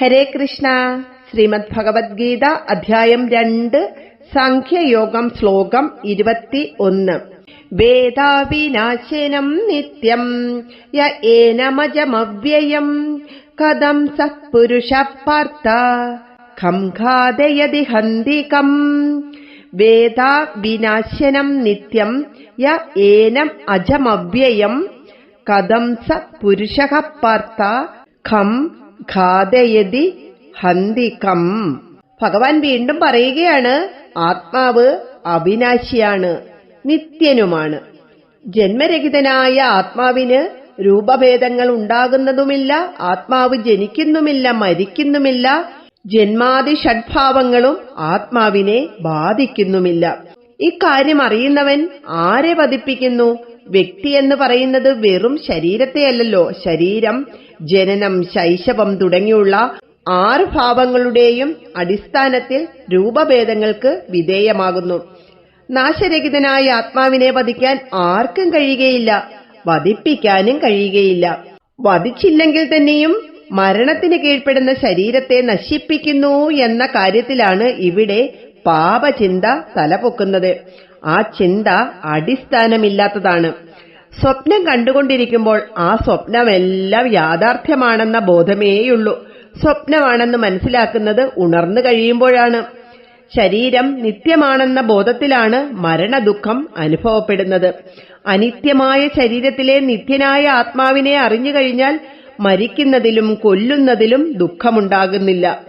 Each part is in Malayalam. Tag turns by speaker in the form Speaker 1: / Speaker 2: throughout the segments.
Speaker 1: ഹരേ കൃഷ്ണ. ശ്രീമദ് ഭഗവത്ഗീത അധ്യായം രണ്ട് സാഖ്യയോഗം ശ്ലോകം ഇരുപത്തി ഒന്ന് വേദാവിനാശനം നിത്യം യ ഏനമജമവ്യയം കഥം സഃ പുരുഷ പാർത്ത ഖം ഖാദയതി ഹന്തികം. വേദാ വിനാശനം നിത്യം യ ഏനം അജമവ്യയം കഥം സ പുരുഷ പാർത്ത ഖം ഖാദയതി ഹന്തികം. ഭഗവാൻ വീണ്ടും പറയുകയാണ് ആത്മാവ് അവിനാശിയാണ് നിത്യനുമാണ്. ജന്മരഹിതനായ ആത്മാവിന് രൂപഭേദങ്ങൾ ഉണ്ടാകുന്നതുമില്ല ആത്മാവ് ജനിക്കുന്നുമില്ല മരിക്കുന്നുമില്ല ജന്മാതി ഷഡ്ഭാവങ്ങളും ആത്മാവിനെ ബാധിക്കുന്നുമില്ല. ഇക്കാര്യം അറിയുന്നവൻ ആരെ പതിപ്പിക്കുന്നു വ്യക്തി എന്ന് പറയുന്നത് വെറും ശരീരത്തെയല്ലോ ശരീരം ജനനം ശൈശവം തുടങ്ങിയുള്ള ആറ് ഭാവങ്ങളുടെയും അടിസ്ഥാനത്തിൽ രൂപഭേദങ്ങൾക്ക് വിധേയമാകുന്നു. നാശരഹിതനായ ആത്മാവിനെ വധിക്കാൻ ആർക്കും കഴിയുകയില്ല വധിപ്പിക്കാനും കഴിയുകയില്ല. വധിച്ചില്ലെങ്കിൽ തന്നെയും മരണത്തിന് കീഴ്പ്പെടുന്ന ശരീരത്തെ നശിപ്പിക്കുന്നു എന്ന കാര്യത്തിലാണ് ഇവിടെ പാപചിന്ത തലപൊക്കുന്നത്. ആ ചിന്ത അടിസ്ഥാനമില്ലാത്തതാണ്. സ്വപ്നം കണ്ടുകൊണ്ടിരിക്കുമ്പോൾ ആ സ്വപ്നമെല്ലാം യാഥാർത്ഥ്യമാണെന്ന ബോധമേയുള്ളൂ. സ്വപ്നമാണെന്ന് മനസ്സിലാക്കുന്നത് ഉണർന്നു കഴിയുമ്പോഴാണ്. ശരീരം നിത്യമാണെന്ന ബോധത്തിലാണ് മരണദുഃഖം അനുഭവപ്പെടുന്നത്. അനിത്യമായ ശരീരത്തിലെ നിത്യനായ ആത്മാവിനെ അറിഞ്ഞു കഴിഞ്ഞാൽ മരിക്കുന്നതിലും കൊല്ലുന്നതിലും ദുഃഖമുണ്ടാകുന്നില്ല.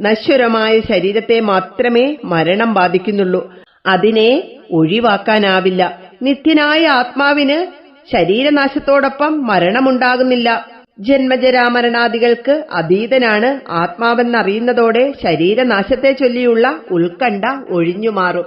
Speaker 1: നശ്വരമായ ശരീരത്തെ മാത്രമേ മരണം ബാധിക്കുന്നുള്ളൂ. അതിനെ ഒഴിവാക്കാനാവില്ല. നിത്യനായ ആത്മാവിന് ശരീരനാശത്തോടൊപ്പം മരണമുണ്ടാകുന്നില്ല. ജന്മജരാമരണാദികൾക്ക് അതീതനാണ് ആത്മാവെന്നറിയുന്നതോടെ ശരീരനാശത്തെ ചൊല്ലിയുള്ള ഉത്കണ്ഠ ഒഴിഞ്ഞുമാറും.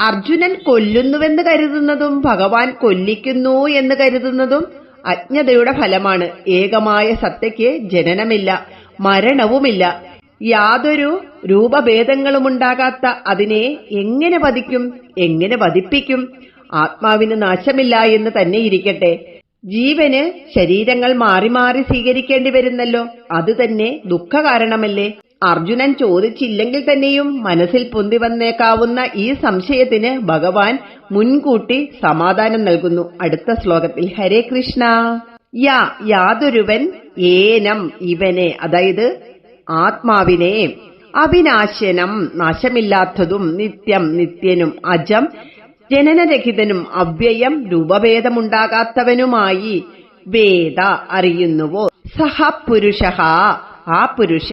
Speaker 1: അർജുനൻ കൊല്ലുന്നുവെന്ന് കരുതുന്നതും ഭഗവാൻ കൊല്ലിക്കുന്നു എന്ന് കരുതുന്നതും അജ്ഞതയുടെ ഫലമാണ്. ഏകമായ സത്തയ്ക്ക് ജനനമില്ല മരണവുമില്ല. യാതൊരു രൂപഭേദങ്ങളുമുണ്ടാകാത്ത അതിനെ എങ്ങനെ വധിക്കും എങ്ങനെ വധിപ്പിക്കും? ആത്മാവിന് നാശമില്ല എന്ന് തന്നെ ഇരിക്കട്ടെ. ജീവന് ശരീരങ്ങൾ മാറി മാറി സ്വീകരിക്കേണ്ടി വരുന്നല്ലോ. അത് തന്നെ ദുഃഖ കാരണമല്ലേ അർജുനൻ ചോദിച്ചില്ലെങ്കിൽ തന്നെയും മനസ്സിൽ പൊന്തി വന്നേക്കാവുന്ന ഈ സംശയത്തിന് ഭഗവാൻ മുൻകൂട്ടി സമാധാനം നൽകുന്നു. അടുത്ത ശ്ലോകത്തിൽ ഹരേ കൃഷ്ണ. യാ യാതൊരുവൻ ഏനം ഇവനെ. അതായത് ആത്മാവിനെ അവിനാശനം നാശമില്ലാത്തതും നിത്യം നിത്യനും അജം ജനനരഹിതനും അവ്യയം രൂപഭേദമുണ്ടാകാത്തവനുമായി വേദ അറിയുന്നുവോ? സഹ പുരുഷ ആ പുരുഷൻ